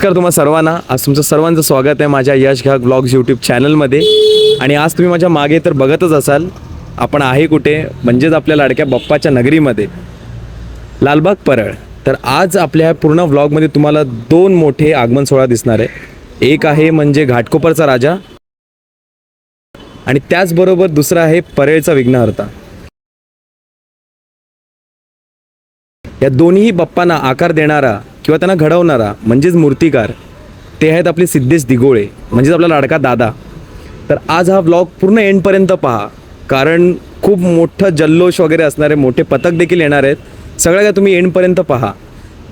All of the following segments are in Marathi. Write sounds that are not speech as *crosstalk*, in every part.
नमस्कार तुम्हा सर्वांना. आज तुमचं सर्वांचं स्वागत आहे माझ्या यश घाग ब्लॉग्स यूट्यूब चॅनलमध्ये. आणि आज तुम्ही माझ्या मागे तर बघतच असाल आपण आहे कुठे? म्हणजेच आपल्या लाडक्या बाप्पाच्या नगरीमध्ये. लालबाग परळ. तर आज आपल्या पूर्ण व्लॉगमध्ये तुम्हाला दोन मोठे आगमन सोहळा दिसणार आहे. एक आहे म्हणजे घाटकोपरचा राजा. आणि त्याचबरोबर दुसरा आहे परळचा विघ्नहर्ता. या दोन्ही बाप्पांना आकार देणारा किंवा त्यांना घडवणारा म्हणजेच मूर्तिकार ते आहेत आपले सिद्धेश दिगोळे म्हणजेच आपला लाडका दादा. तर आज हा ब्लॉग पूर्ण एंडपर्यंत पहा कारण खूप मोठं जल्लोष वगैरे असणारे मोठे पथक देखील येणार आहेत. सगळ्या काय तुम्ही एंडपर्यंत पहा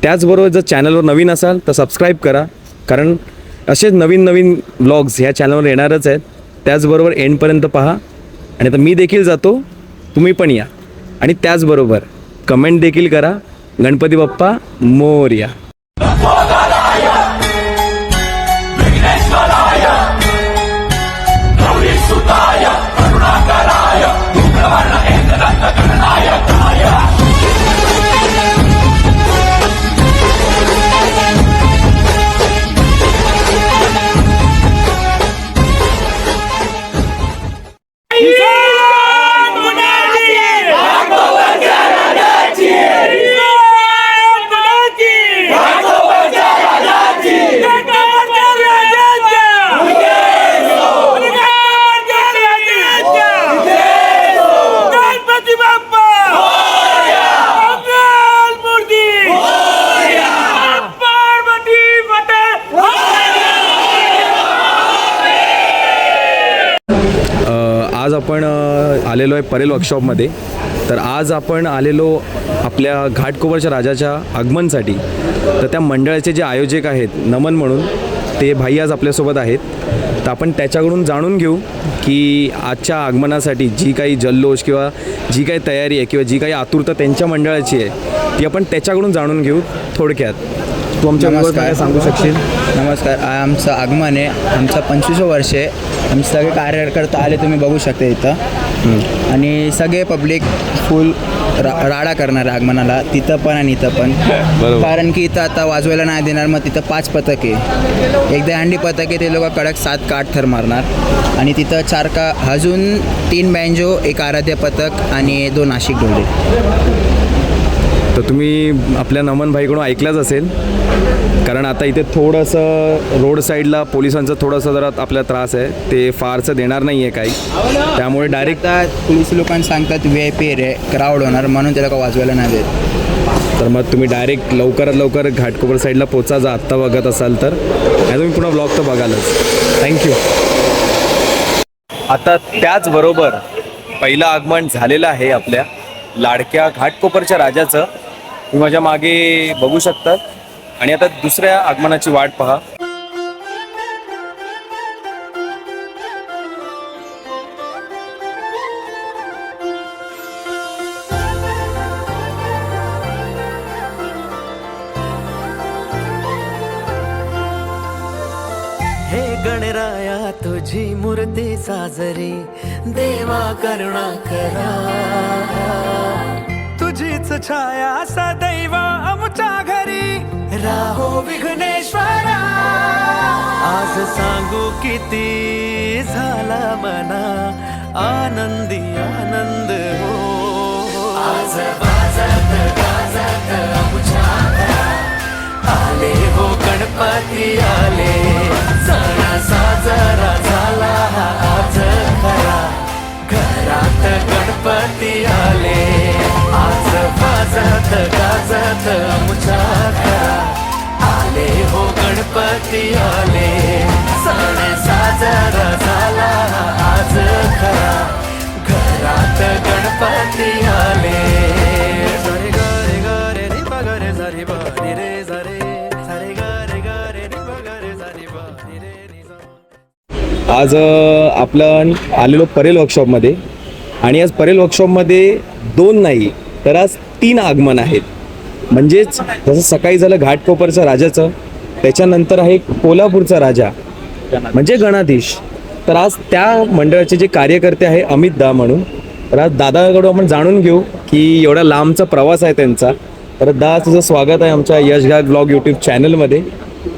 त्याचबरोबर जर चॅनलवर नवीन असाल तर सबस्क्राईब करा कारण असेच नवीन नवीन ब्लॉग्स ह्या चॅनलवर येणारच आहेत. त्याचबरोबर एंडपर्यंत पहा आणि आता मी देखील जातो तुम्ही पण या. आणि त्याचबरोबर कमेंट देखील करा गणपती बाप्पा मोर्या आहे परेल वर्कशॉपमध्ये तर आज आपण आलेलो आपल्या घाटकोपरच्या राजाच्या आगमनसाठी. तर त्या मंडळाचे जे आयोजक आहेत नमन म्हणून ते भाई आज आपल्यासोबत आहेत. तर आपण त्याच्याकडून जाणून घेऊ की आजच्या आगमनासाठी जी काही जल्लोष किंवा जी काही तयारी आहे किंवा जी काही आतुरता त्यांच्या मंडळाची आहे ती आपण त्याच्याकडून जाणून घेऊ थोडक्यात. तू आमच्या काय सांगू शकशील? नमस्कार. आमचं आगमन आहे. आमचं पंचवीस वर्ष आहे. आमचे सगळे कार्यकर्ता आले तुम्ही बघू शकता इथं. आणि सगळे पब्लिक फुल रा राडा करणार आगमनाला. तिथं पण आणि इथं पण. बरोबर. कारण की इथं आता वाजवायला नाही देणार मग तिथं पाच पथक आहे. एकदा हंडी पथक आहे ते लोक कडक सात काठ थर मारणार. आणि तिथं चार का अजून तीन बँजो एक आराध्य पथक आणि दोन नाशिक डोळे तर तुम्ही आपल्या नमन भाईकडून ऐकलंच असेल. कारण आता इथे थोडंसं रोड साईडला पोलिसांचं थोडंसं जरा आपला त्रास आहे. ते फारसं देणार नाही आहे काही. त्यामुळे डायरेक्ट पोलीस लोकांना सांगतात व्ही आय पी रे क्राऊड होणार म्हणून ते लोक वाजवायला नाही देत. तर मग तुम्ही डायरेक्ट लवकरात लवकर घाटकोपर साईडला पोचा जा आत्ता बघत असाल तर. तुम्ही पुन्हा ब्लॉग तर बघालच. थँक्यू आता त्याचबरोबर पहिलं आगमन झालेलं आहे आपल्या लाडक्या घाटकोपरच्या राजाचं. तुम्ही माझ्या मागे बघू शकतात. आणि आता दुसऱ्या आगमनाची वाट पहा. हे गणराया तुझी मूर्ती साजरी देवा करुणा करा. तुझीच छाया सा किती झाला मना आनंदी आनंद हो आज बाजत गाजत आमच्या आले हो गणपती आले सणा साजरा झाला हा आज खरा घरात गणपती आले आज वाजत गाजत आमच्या खरा आले हो गणपती आले. सण साजरा झाला आज खरा. घरात गणपती आले. सरे गरे गरे रे पगरे सरे बारी रे सरे सरे गरे गरे रे पगरे सरे बारी रे नि सा. आज अ, आपलं आलेलो परेल वर्कशॉपमध्ये आणि आज परेल वर्कशॉपमध्ये दोन नाही तर आज तीन आगमन आहेत. म्हणजेच जसं सकाळी झालं घाटकोपरचं राजाचं त्याच्यानंतर आहे कोल्हापूरचा राजा म्हणजे गणाधीश. तर आज त्या मंडळाचे जे कार्यकर्ते आहे अमित दा म्हणून तर आज दादाकडून आपण जाणून घेऊ की एवढा लांबचा प्रवास आहे त्यांचा. तर दा तुझं स्वागत आहे आमच्या यशघाट ब्लॉग यूट्यूब चॅनलमध्ये.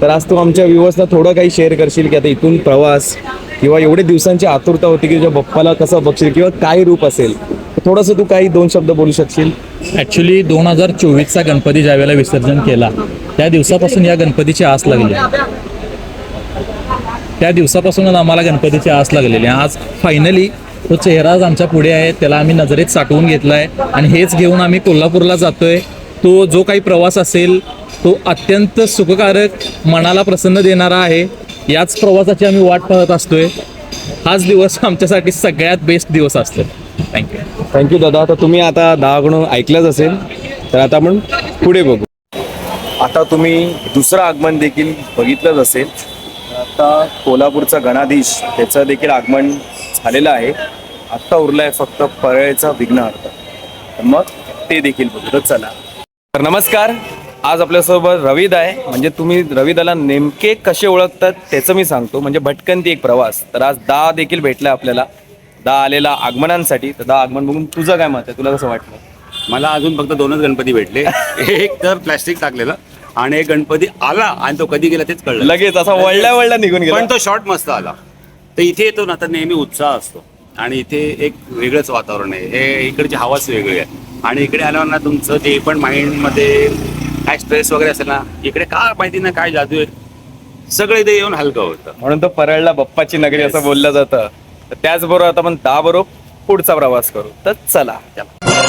तर आज तू आमच्या व्ह्युअर्सला थोडं काही शेअर करशील की आता इथून प्रवास किंवा एवढे दिवसांची आतुरता होती की तुझ्या बप्पाला कसं बघशील किंवा काय रूप असेल. थोडंसं तू काही दोन शब्द बोलू शकशील? ॲक्च्युली दोन हजार चोवीसचा गणपती ज्या वेळेला विसर्जन केला त्या दिवसापासून या गणपतीची आस लागली. त्या दिवसापासूनच आम्हाला गणपतीची आस लागलेली. आज फायनली तो चेहरा आमच्या पुढे आहे त्याला आम्ही नजरेत साठवून घेतला आहे आणि हेच घेऊन आम्ही कोल्हापूरला जातोय. तो जो काही प्रवास असेल तो अत्यंत सुखकारक मनाला प्रसन्न देणारा आहे. याच प्रवासाची आम्ही वाट पाहत असतोय. हाच दिवस आमच्यासाठी सगळ्यात बेस्ट दिवस असतो थँक्यू थँक्यू दादा. आता तुम्ही आता दहाकडून ऐकलंच असेल तर आता आपण पुढे बघू. आता तुम्ही दुसरं आगमन देखील बघितलंच असेल. आता कोल्हापूरचा गणाधीश त्याचं देखील आगमन झालेलं आहे. आत्ता उरलं आहे फक्त परळचा विघ्नहर्ता. तर मग ते देखील बघू तर चला. तर नमस्कार. आज आपल्यासोबत रविद आहे. म्हणजे तुम्ही रविदाला नेमके कसे ओळखतात त्याचं मी सांगतो. म्हणजे भटकंती एक प्रवास. तर आज दहा देखील भेटला आपल्याला. दहा आलेला आगमनांसाठी तर दहा आगमन बघून तुझं काय मत आहे? तुला कसं वाटलं मला अजून फक्त दोनच गणपती भेटले. *laughs* एक तर प्लॅस्टिक टाकलेलं आणि एक गणपती आला आणि तो कधी गेला तेच कळलं लगेच असा वळल्या वळल्या निघून गेला. पण तो शॉर्ट मस्त आला. तर इथे येतो ना तर नेहमी उत्साह असतो. आणि इथे एक वेगळंच वातावरण आहे. हे इकडची हवाच वेगळी आहे. आणि इकडे आल्यावर ना तुमचं जे पण माइंडमध्ये काय स्ट्रेस वगैरे असेल ना इकडे का माहिती ना काय जादू आहे? सगळं इथे येऊन हलकं होतं. म्हणून तो परळला बप्पाची नगरी असं बोललं जातं. तर त्याचबरोबर आता आपण दहा बरोबर पुढचा प्रवास करू. तर चला गणनायकाय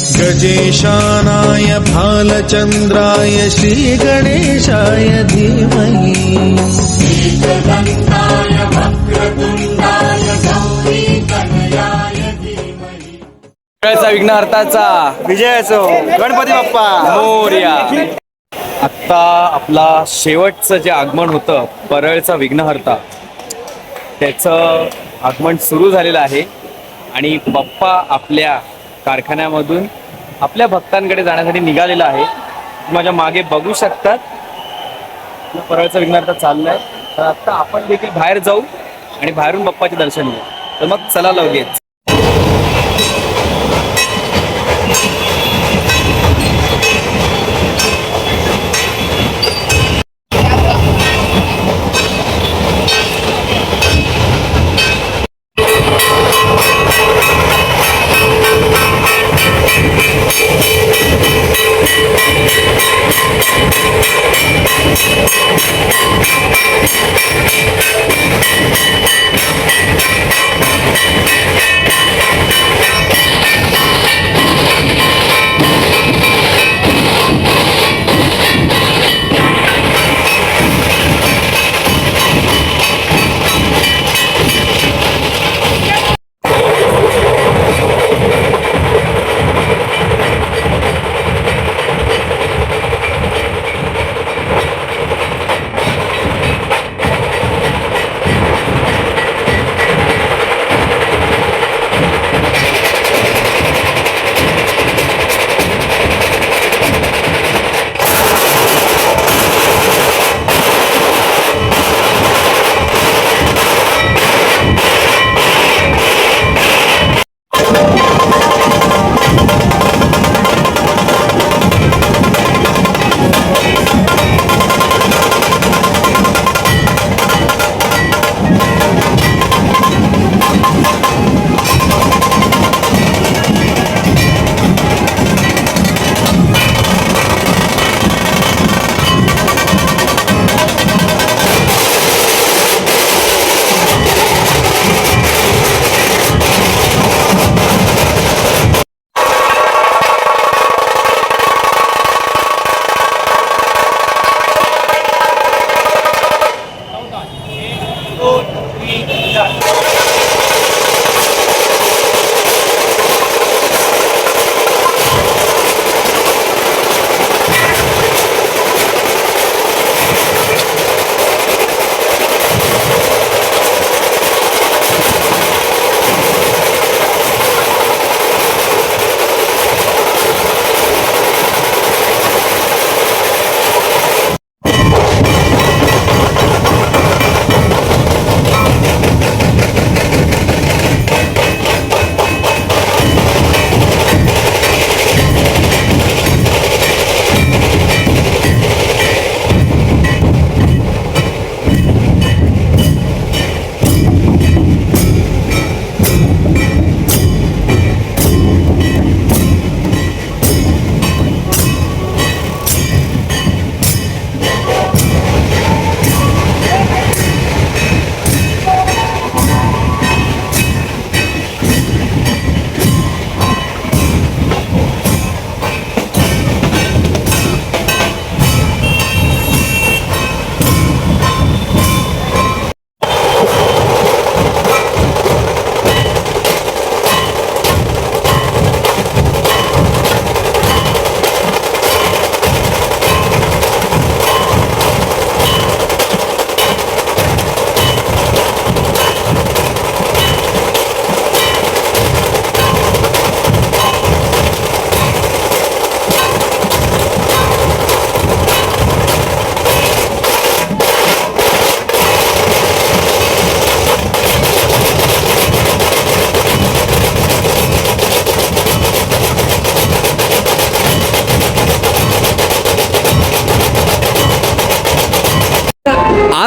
गजेशानाय भालचन्द्राय श्रीगणेशाय धीमहि। परळचा विघ्नहर्ताचा विजय असो. गणपती बाप्पा. मोर्या. आत्ता आपला शेवटचं जे आगमन होतं परळचा विघ्नहर्ता त्याचं आगमन सुरू झालेलं आहे. आणि बाप्पा आपल्या कारखान्यामधून आपल्या भक्तांकडे जाण्यासाठी निघालेला आहे. माझ्या मागे बघू शकतात. आपला परळचा विघ्नहर्ता चाललाय. तर आता आपण देखील बाहेर जाऊ आणि बाहेरून बाप्पाचे दर्शन घेऊ. तर मग चला लगेच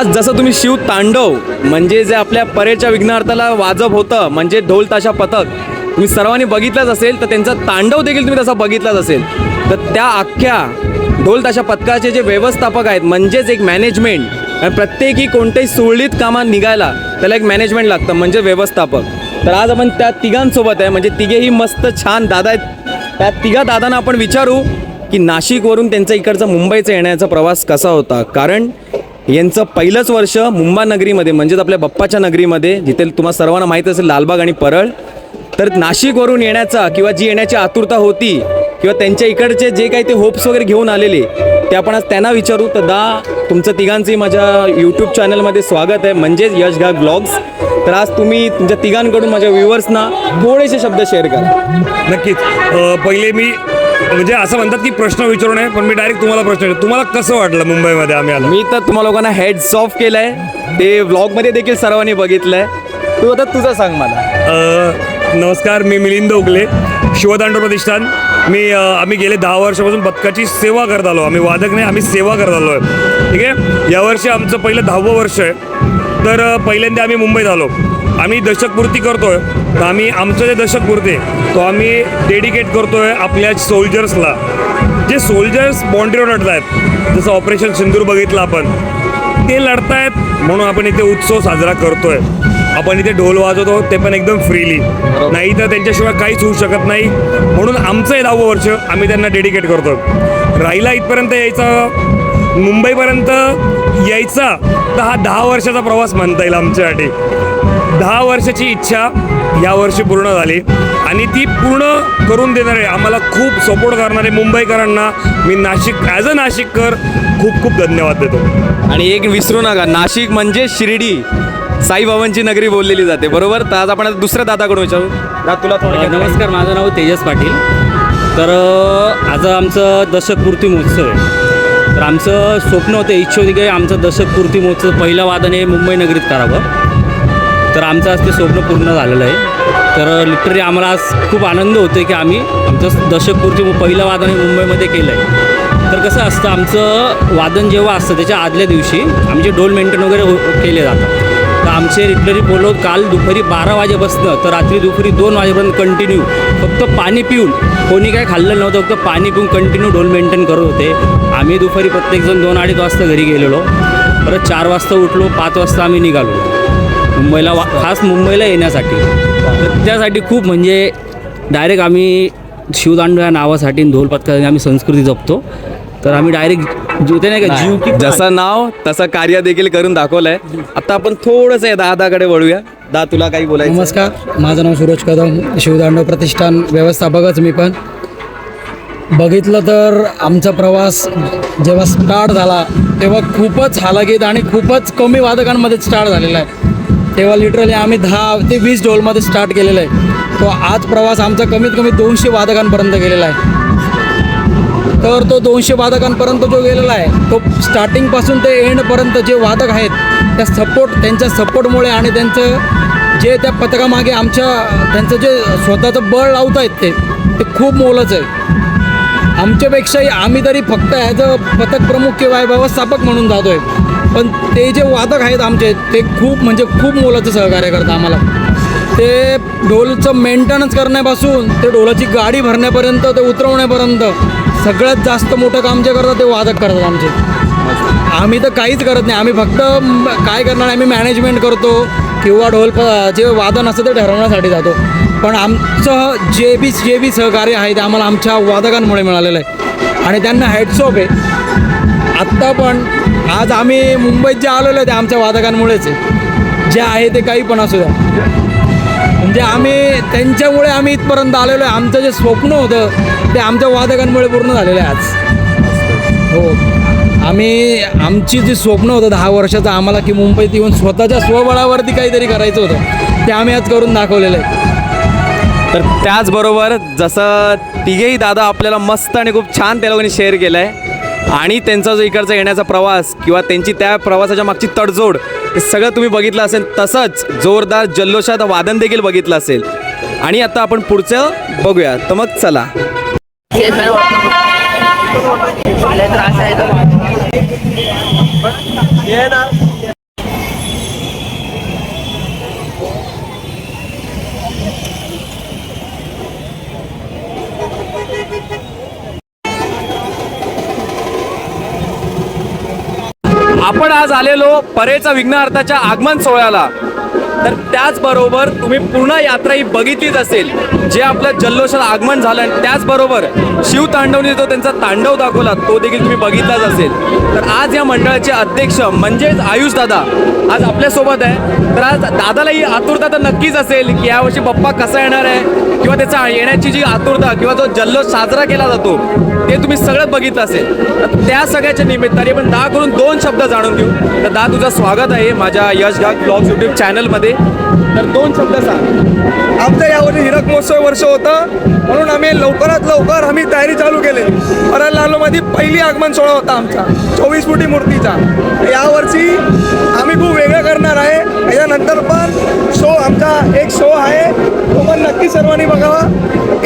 आज जसं तुम्ही शिव तांडव म्हणजे जे आपल्या परेच्या विघ्नार्थाला वाजप होतं म्हणजे ढोल ताशा पथक तुम्ही सर्वांनी बघितलंच असेल तर त्यांचा तांडव देखील तुम्ही तसा बघितलाच असेल. तर त्या अख्ख्या ढोल ताशा पथकाचे जे व्यवस्थापक आहेत म्हणजेच एक मॅनेजमेंट आणि प्रत्येकी कोणत्याही सुरळीत कामात निघायला त्याला एक मॅनेजमेंट लागतं म्हणजे व्यवस्थापक. तर आज आपण त्या तिघांसोबत आहे म्हणजे तिघेही मस्त छान दादा आहेत. त्या तिघा दादांना आपण विचारू की नाशिकवरून त्यांचा इकडचा मुंबईचा येण्याचा प्रवास कसा होता? कारण यांचं पहिलंच वर्ष मुंबा नगरीमध्ये म्हणजेच आपल्या बप्पाच्या नगरीमध्ये जिथे तुम्हाला सर्वांना माहीत असेल लालबाग आणि परळ. तर नाशिकवरून येण्याचा किंवा जी येण्याची आतुरता होती किंवा त्यांच्या इकडचे जे काही ते होप्स वगैरे घेऊन आलेले ते आपण आज त्यांना विचारू. तर दा तुमचं तिघांचंही माझ्या यूट्यूब चॅनलमध्ये स्वागत आहे. म्हणजेच यश घा ब्लॉग्स तर आज तुम्ही तुमच्या तिघांकडून माझ्या व्ह्युअर्सना थोडेसे शब्द शेअर करा. नक्कीच. पहिले मी म्हणजे असं म्हणतात की प्रश्न विचारू नये पण मी डायरेक्ट तुम्हाला प्रश्न विचारतो. तुम्हाला कसं वाटलं मुंबईमध्ये आम्ही आलो? मी तर तुम्हा लोकांना हेड्स ऑफ केलंय. ते व्लॉगमध्ये देखील सर्वांनी बघितलंय. तू आता तुझं सांग मला. अ, नमस्कार मी मिलिंद उगले शिवतांडव प्रतिष्ठान. मी अ, आम्ही गेले दहा वर्षापासून पथकाची सेवा करत आलो. आम्ही वादक नाही आम्ही सेवा करत आलो आहे ठीक आहे? यावर्षी आमचं पहिलं दहावं वर्ष आहे. तर अ, पहिल्यांदा आम्ही मुंबईत आलो. आम्ही दशकपूर्ती करतो आहे तर आम्ही आमचं जे दशकपूर्ती आहे तो आम्ही डेडिकेट करतो आहे आपल्या सोल्जर्सला. जे सोल्जर्स बॉन्ड्रीवर लढत आहेत जसं ऑपरेशन सिंदूर बघितलं आपण ते लढतायत म्हणून आपण इथे उत्सव साजरा करतोय. आपण इथे ढोल वाजवतो ते पण एकदम फ्रीली नाही तर त्यांच्याशिवाय काहीच होऊ शकत नाही. म्हणून आमचं हे दहावं वर्ष आम्ही त्यांना डेडिकेट करतो राहिला इथपर्यंत यायचा मुंबईपर्यंत यायचा तर हा दहा वर्षाचा प्रवास म्हणता येईल आमच्यासाठी. दहा वर्षाची इच्छा या वर्षी पूर्ण झाली. आणि ती पूर्ण करून देणारे आम्हाला खूप सपोर्ट करणारे मुंबईकरांना मी नाशिक ॲज अ नाशिककर खूप खूप धन्यवाद देतो. आणि एक विसरू नका नाशिक म्हणजे शिर्डी. साईबाबांची नगरी बोललेली जाते बरोबर? तर आज आपण दुसऱ्या दादाकडून विचारू. दादा तुला थोडं नमस्कार माझं नाव तेजस पाटील. तर आज आमचं दशकपूर्ती महोत्सव आहे. तर आमचं स्वप्न होतं इच्छा होती की आमचं दशकपूर्ती महोत्सव पहिलं वादन हे मुंबई नगरीत करावं. तर आमचं आज ते स्वप्न पूर्ण झालेलं आहे. तर लिटरली आम्हाला आज खूप आनंद होतो आहे की आम्ही आमचं दशकपूर्ती पहिलं वादन हे मुंबईमध्ये केलं आहे तर कसं असतं आमचं वादन जेव्हा असतं त्याच्या आदल्या दिवशी आमचे डोल मेंटेन वगैरे हो केले जातात. तर आमचे लिटररी पोलो काल दुपारी बारा वाजेपासनं तर रात्री दुपारी दोन वाजेपर्यंत कंटिन्यू फक्त पाणी पिऊन कोणी काय खाल्लं नव्हतं फक्त पाणी पिऊन कंटिन्यू डोल मेंटेन करत होते. आम्ही दुपारी प्रत्येकजण दोन अडीच वाजता घरी गेलेलो. परत चार वाजता उठलो पाच वाजता आम्ही निघालो. मुंबईला वा खास मुंबईला येण्यासाठी. तर त्यासाठी खूप म्हणजे डायरेक्ट आम्ही शिवदांडू या नावासाठी आणि ढोल पथकासाठी आम्ही संस्कृती जपतो. तर आम्ही डायरेक्ट जिथे नाही का जीव की जसं नाव तसं कार्य देखील करून दाखवलंय. आता आपण थोडस दादाकडे वळूया. दा तुला काही बोलायचं नमस्कार. माझं नाव सूरज कदम शिवदांडव प्रतिष्ठान व्यवस्थापकच मी पण. बघितलं तर आमचा प्रवास जेव्हा स्टार्ट झाला तेव्हा खूपच हालाकीत आणि खूपच कमी वादकांमध्ये स्टार्ट झालेला आहे. तेव्हा लिटरली आम्ही दहा ते वीस डोलमध्ये स्टार्ट केलेलं आहे. तो आज प्रवास आमचा कमीत कमी दोनशे वादकांपर्यंत गेलेला आहे. तर तो दोनशे वादकांपर्यंत जो गेलेला आहे तो स्टार्टिंगपासून ते एंडपर्यंत जे वादक आहेत त्या सपोर्ट त्यांच्या सपोर्टमुळे आणि त्यांचं जे त्या पथकामागे आमच्या त्यांचं जे स्वतःचं बळ लावत आहेत ते ते खूप मोलचं आहे. आमच्यापेक्षाही आम्ही तरी फक्त ॲज अ पथक प्रमुख किंवा व्यवस्थापक म्हणून जातो आहे पण ते जे वादक आहेत आमचे ते खूप म्हणजे खूप मोलाचं सहकार्य करतं आम्हाला. ते ढोलचं मेंटेनन्स करण्यापासून ते ढोलाची गाडी भरण्यापर्यंत ते उतरवण्यापर्यंत सगळ्यात जास्त मोठं काम जे करतात ते वादक करतात आमचे. आम्ही तर काहीच करत नाही. आम्ही फक्त काय करणार आम्ही मॅनेजमेंट करतो किंवा ढोल प जे वादन असतं ते ठरवण्यासाठी जातो. पण आमचं जे बी जे बी सहकार्य आहे ते आम्हाला आमच्या वादकांमुळे मिळालेलं आहे. आणि त्यांना हॅडसॉप आहे. आत्ता पण आज आम्ही मुंबईत जे आलेलो आहे ते आमच्या वादकांमुळेच आहे. जे आहे ते काही पण असू द्या. म्हणजे आम्ही त्यांच्यामुळे आम्ही इथपर्यंत आलेलो आहे. आमचं जे स्वप्न होतं ते आमच्या वादकांमुळे पूर्ण झालेलं आहे आज. हो. आम्ही आमची जी स्वप्न होतं दहा वर्षाचं आम्हाला की मुंबईत येऊन स्वतःच्या स्वबळावरती काहीतरी करायचं होतं ते आम्ही आज करून दाखवलेलं आहे. तर त्याचबरोबर जसं तिघेही दादा आपल्याला मस्त आणि खूप छान त्या लोकांनी शेअर केलं आहे आणि त्यांचा जो इकडचा येण्याचा प्रवास किंवा त्यांची त्या प्रवासाच्या मागची तडजोड हे सगळं तुम्ही बघितलं असेल तसंच जोरदार जल्लोषात वादन देखील बघितलं असेल. आणि आता आपण पुढचं बघूया. तर मग चला. आपण आज आलेलो परेचा विघ्नार्थाच्या आगमन सोहळ्याला. तर त्याचबरोबर तुम्ही पूर्ण यात्रा ही बघितलीच असेल. जे आपलं जल्लोषात आगमन झालं आणि त्याचबरोबर शिव तांडवनी जो त्यांचा तांडव दाखवला तो देखील तुम्ही बघितलाच असेल. तर आज या मंडळाचे अध्यक्ष म्हणजेच आयुष दादा आज आपल्यासोबत आहे. तर आज दादाला ही आतुरता तर नक्कीच असेल की यावर्षी बाप्पा कसा येणार आहे किंवा त्याचा येण्याची जी आतुरता किंवा जो जल्लोष साजरा केला जातो ते तुम्ही सगळं बघितलं असेल. तर त्या सगळ्याच्या निमित्ताने आपण दहा करून दोन शब्द जाणून घेऊ. तर दहा तुझं स्वागत आहे माझ्या यश घाग ब्लॉग्स यूट्यूब चॅनलमध्ये तर दोन शब्द सांग. आमचा यावर्षी हिरक महोत्सव वर्ष होतं. म्हणून आम्ही लवकरात लवकर आम्ही तयारी चालू केली. परत लालूमध्ये पहिली आगमन सोहळा होता आमचा चोवीस फुटी मूर्तीचा. यावर्षी आम्ही खूप वेगळं करणार आहे. याच्यानंतर पण आमचा एक शो आहे. तो पण नक्की सर्वांनी बघावा.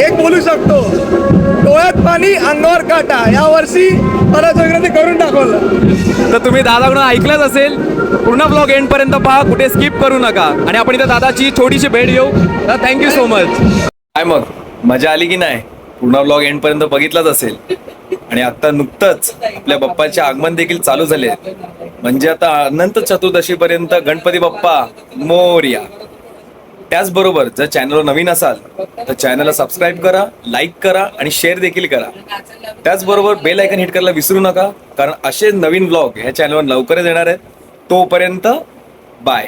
एक बोलू शकतो. डोळ्यात पाणी अंगावर काटा. यावर्षी परत वेगळं ते करून दाखवलं. तर तुम्ही दादाकडून ऐकलंच असेल पूर्ण ब्लॉग एंडपर्यंत पहा कुठे स्किप करू नका. आणि आपण इथं दादाची छोटीशी भेट घेऊ. तर थँक्यू सो मच काय मग? मजा आली की नाही? पूर्ण ब्लॉग एंडपर्यंत बघितलाच असेल. आणि आता नुकतंच आपल्या बाप्पाचे आगमन देखील चालू झाले. म्हणजे आता अनंत चतुर्दशीपर्यंत गणपती बाप्पा मोर्या. त्याचबरोबर जर चॅनलवर नवीन असाल तर चॅनलला सबस्क्राईब करा लाईक करा आणि शेअर देखील करा. त्याचबरोबर बेल आयकन हिट करायला विसरू नका कारण असे नवीन ब्लॉग ह्या चॅनलवर लवकरच येणार आहेत. तोपर्यंत बाय